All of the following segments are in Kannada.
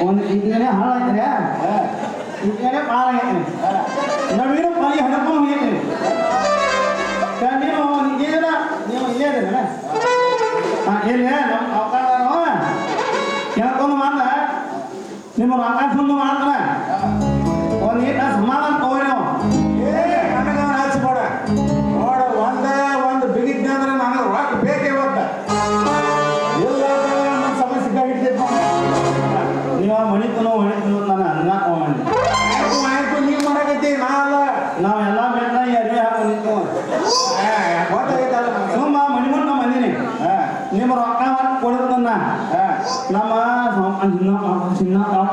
ಒಂದು ಇದೇನೆ ಹಾಳಾಗಿದೆ ಇದೇನೆ ಪಾಳಾಗೈತೆ. ನಡುವಿನ ಪಾಯಿ ಹಡ್ಕೊಂಡು ಹೋಗೈತೆ ನೀವು ನಿಂಗೇನ ನೀವು ಇಲ್ಲೇ ಇದ್ದೀರಲ್ಲ? ಇಲ್ಲ ನಮ್ಮ ಅವತಾರ ಕೇಳ್ಕೊಂಡು ಮಾತ್ರ ನಿಮ್ಮ ಆಕಾಶವನ್ನು ಮಾಡ್ತಾರೆ ಅವ್ರ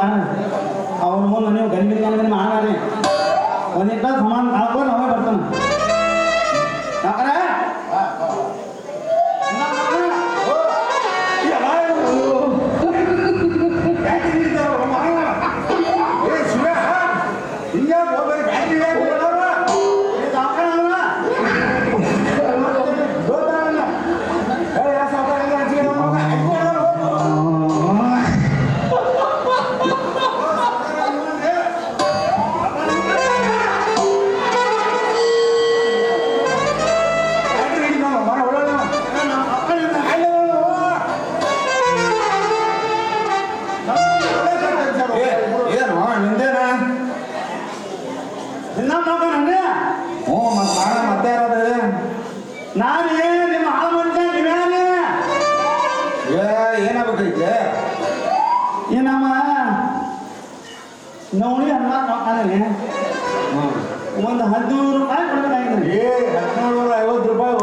ಅವನ ಮುಂದೆ ನೀವು ಗಂಡಿಲ್ಲ ಅಂದ್ರೆ ಮಾಡಾರೆ ಒಂದಿಟ್ಟ ಸಮಾನ ಕಾಲ್ಕೊಂಡು ಅವೇ ಬರ್ತಾನೆ. ಒಂದು ಹದಿನೂರು ರೂಪಾಯಿ ಕೊಡ್ಬೇಕಾಗಿತ್ತು. ಏ ಹದಿನೇಳು ಐವತ್ತು ರೂಪಾಯಿ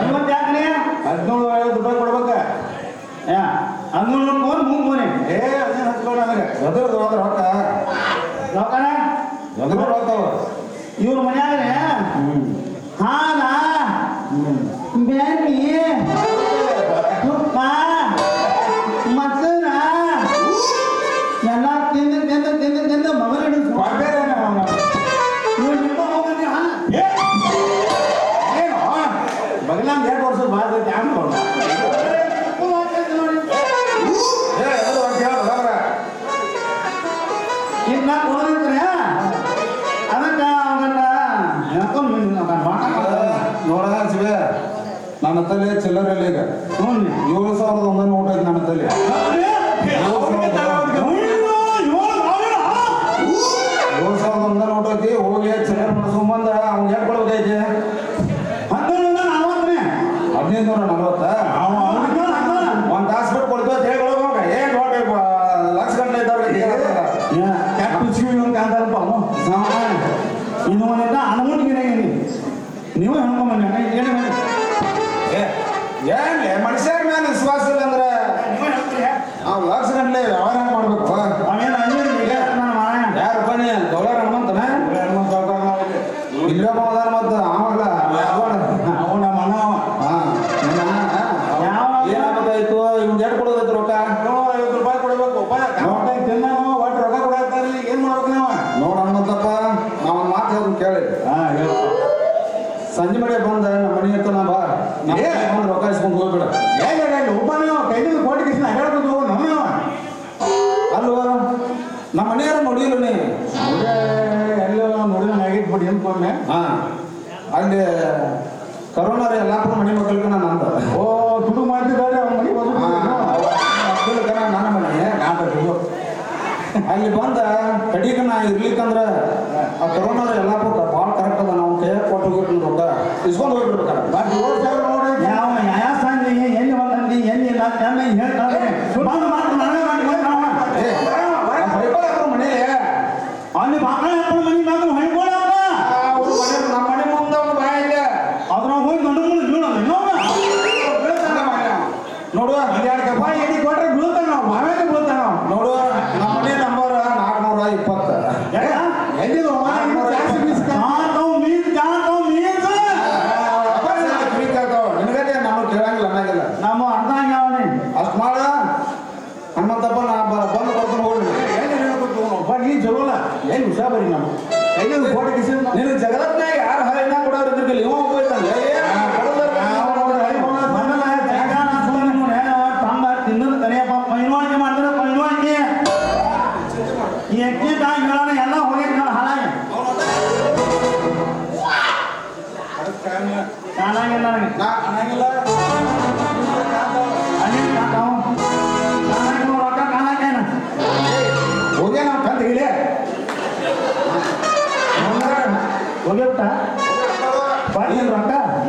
ಐವತ್ತು ಯಾಕೆ ಹದಿನೇಳು ಐವತ್ತು ರೂಪಾಯಿ ಕೊಡ್ಬೇಕ? ಹದಿನೇಳು ಫೋನ್ ಮೂರು ಫೋನೆ ಏ ಅದೇನು ಹಚ್ಕೋ ನನಗೆ. ಒದರ್ದು ಒದ್ರ ರೊಕ್ಕ ರೊಕ್ಕನ ಒದ್ರ ರೊಕ್ಕ ಇವ್ರ ಮನ್ಯಾಗ ಹಾಲು நாலு ஆக்சிடென்ட்லேயே அவன்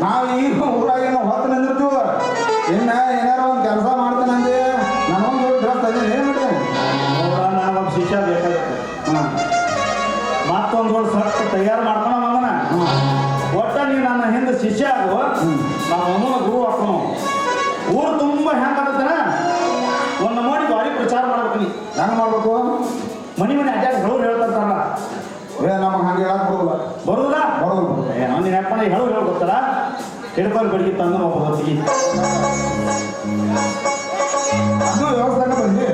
ನಾವು ಈಗ ಊರಾಗಿನ ಹೊತ್ತು ನಿಂದಿರ್ತೀವ? ಇನ್ನ ಏನಾರ ಒಂದು ಕೆಲಸ ಮಾಡ್ತೇನೆ ನನಗೊಂದು ಡ್ರೆಸ್ ಅದೇನು ಏನು ಮಾಡಿದೆ ಶಿಷ್ಯ ಮತ್ತೊಂದು ಸೊಕ್ಕ ತಯಾರು ಮಾಡ್ಕೊಳ ಮಗನ ಒಟ್ಟ ನೀವು ನನ್ನ ಹಿಂದೆ ಶಿಷ್ಯ ಆಗುವ ನಾನು ಅಮ್ಮನ ಗುರು ಹಾಕೋನು. ಊರು ತುಂಬ ಹೆಂಗೆ ಆಗತ್ತನ ಒಂದು ನಮೂನಿ ಭಾರಿ ಪ್ರಚಾರ ಮಾಡ್ಬೇಕು ನೀ. ನಾನು ಮಾಡ್ಬೇಕು? ಮನೆ ಮನೆ ಅಡ್ಯಾಗ ಹೇಳೋರು ಹೇಳ್ತಾರಲ್ಲ ಏ ನಮಗೆ ಹಂಗೆ ಹೇಳಕ್ ಬರೋಲ್ಲ ಬರೋಲ್ಲ ಬರೋದು ಏ ನಾನು ನೀನು ಯಾಕಂದ್ರೆ ಹೇಳೋರು ಹೇಳ್ಕೊತಾರ ಹಿಡ್ಕೊಂಡು ಬೆಳಿಗ್ಗೆ ತಂದು ಒಬ್ಬ ಹೊತ್ತಿಗೆ. ಅದು ವ್ಯವಸ್ಥೆ ಬಂದು?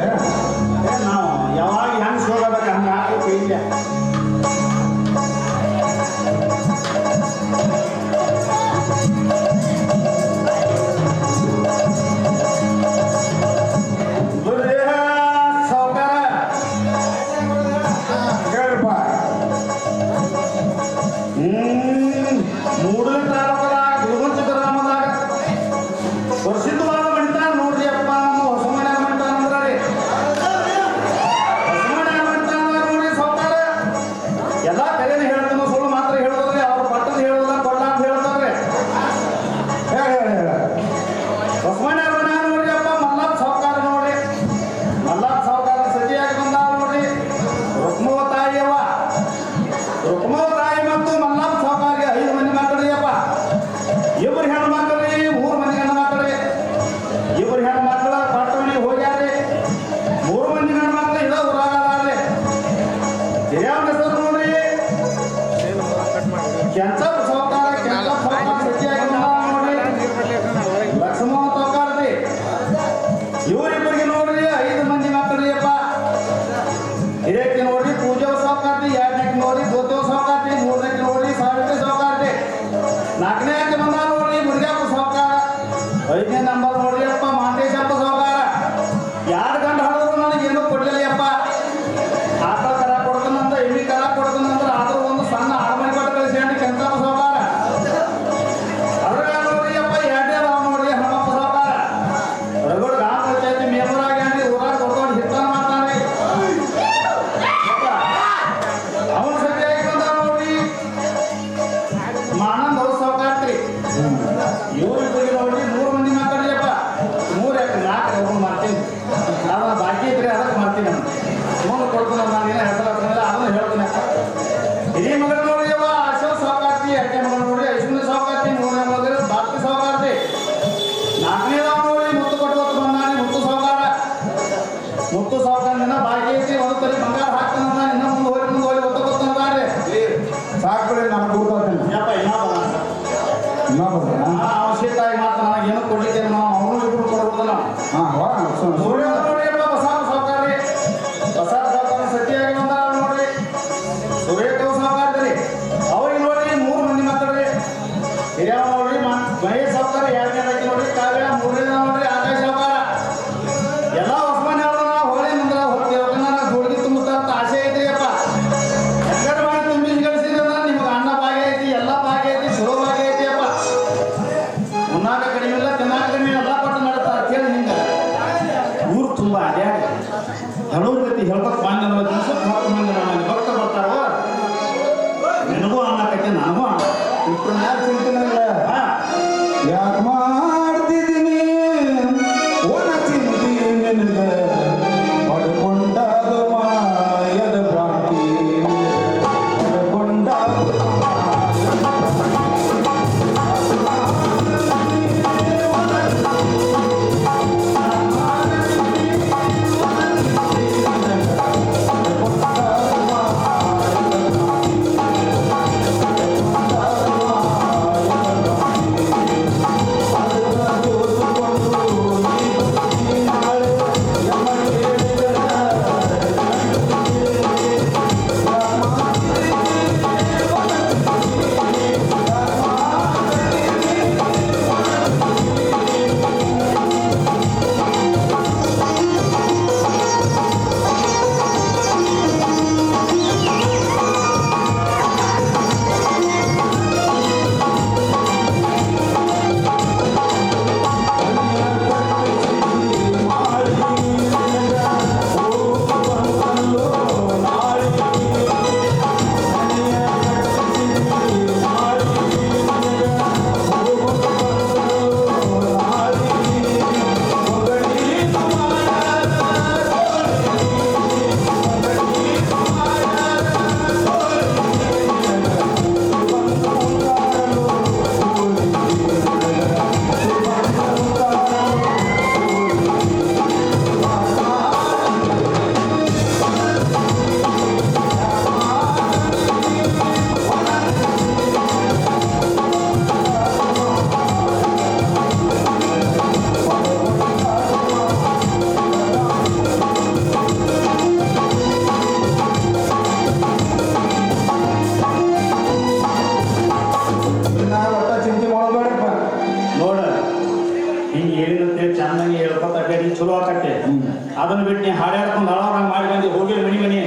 ಆಕತ್ತೆ ಅದನ್ನ ಬಿಟ್ಟು ನೀ ಹಾಡ್ಯಾಡ್ಕೊಂಡು ಹಳವರಂಗ್ ಮಾಡಿ ಬಂದು ಹೋಗಿ ಮನಿ ಮನಿ.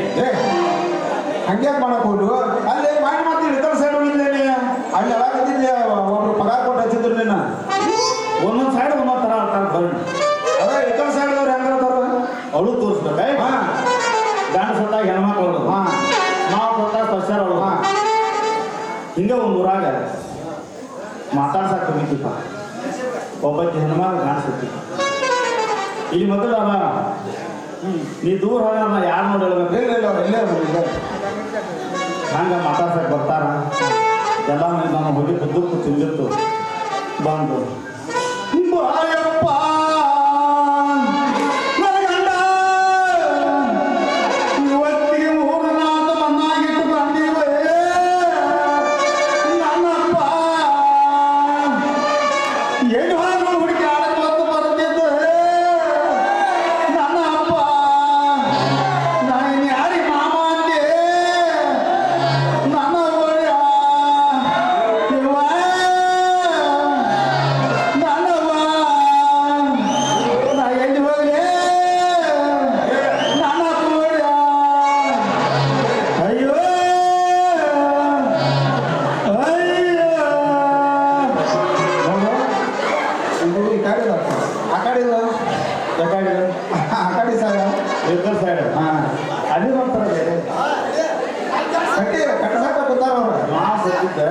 ಹಂಗೆ ಮಾಡಕ್ ಹೋದ್ರು? ಅಲ್ಲಿ ಮಾಡಿ ಮತ್ತೆ ಇತರ ಸೈಡ್ ಹೋಗಿದ್ದೇನೆ ಅಲ್ಲಿ ಹೇಳಕತ್ತಿದ್ದೆ ಒಬ್ರು ಪಗಾರ ಕೊಟ್ಟು ಹಚ್ಚಿದ್ರು ನಿನ್ನ? ಒಂದೊಂದು ಸೈಡ್ ಒಂದೊಂದು ತರ ಆಡ್ತಾರೆ ಬರ್ಣ ಅದೇ ಇತರ ಸೈಡ್ ಅವ್ರು ಹೆಂಗ್ ಹೇಳ್ತಾರ ಅವಳು ತೋರಿಸ್ಬೇಕ ಹಾ. ಗಂಡ ಸತ್ತಾಗ ಹೆಣ್ಮಕ್ಳು. ಹಾ. ನಾವು ಕೊಟ್ಟಾಗ ಸಸ್ಯಾರ ಅವಳು ಹಾ. ಹಿಂಗೆ ಒಂದು ಊರಾಗ ಮಾತಾಡ್ಸಕ್ಕೆ ಕಮಿತಿಪ್ಪ ಒಬ್ಬಕ್ಕೆ ಹೆಣ್ಮಗ ಕಾಣಿಸುತ್ತೆ ಇಲ್ಲಿ ಮೊದಲು ನೀ ದೂರ ಹೋದ ಯಾರು ನೋಡಿ ಹೇಳ್ಬೇಕು? ಇಲ್ಲ ಇಲ್ಲ ಅವ್ರು ಇಲ್ಲೇ ಅವ್ರು ಇಲ್ಲೇ ಹಂಗ ಮಾತಾಡ್ಸಕ್ ಬರ್ತಾರ. ಎಲ್ಲ ನಾನು ಹೋಗಿ ದುಡ್ಡು ತಿಂದಿತ್ತು. ಬಂದು. ಬಾಯಪ್ಪ ನನ್ನ ಇರ್ಕಲ್ ಸೈಡ್ ಹಾ ಅಲ್ಲಿ ಬರ್ತಾರೆ ಬೇರೆ ಕಟ್ಟಿ ಕಟ್ಟಸಾಕ ಕೂತಾರ ಅವ್ರು ಮಾ ಸತ್ತಿದ್ದ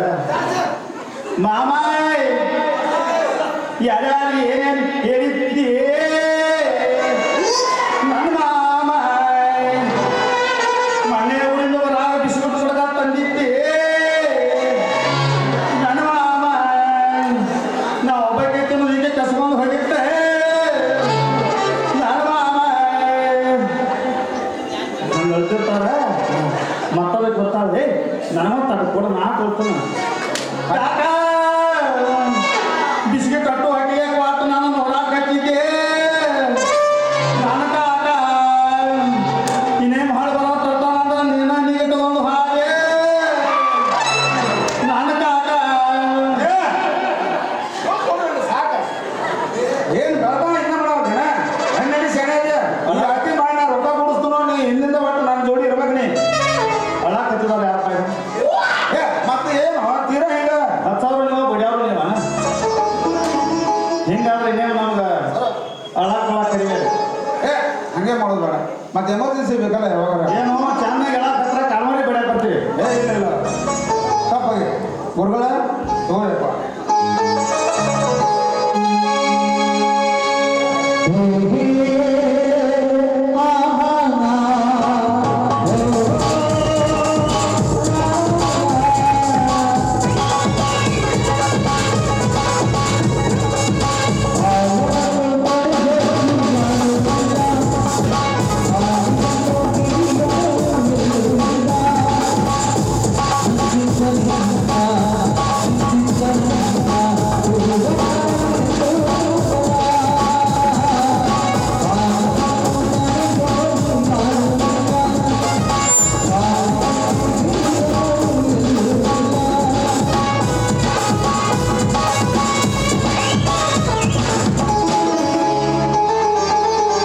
ಮಾಮ ಯಾರ್ಯಾರು ಏನೇನು ಹೇಳಿದ್ದಿ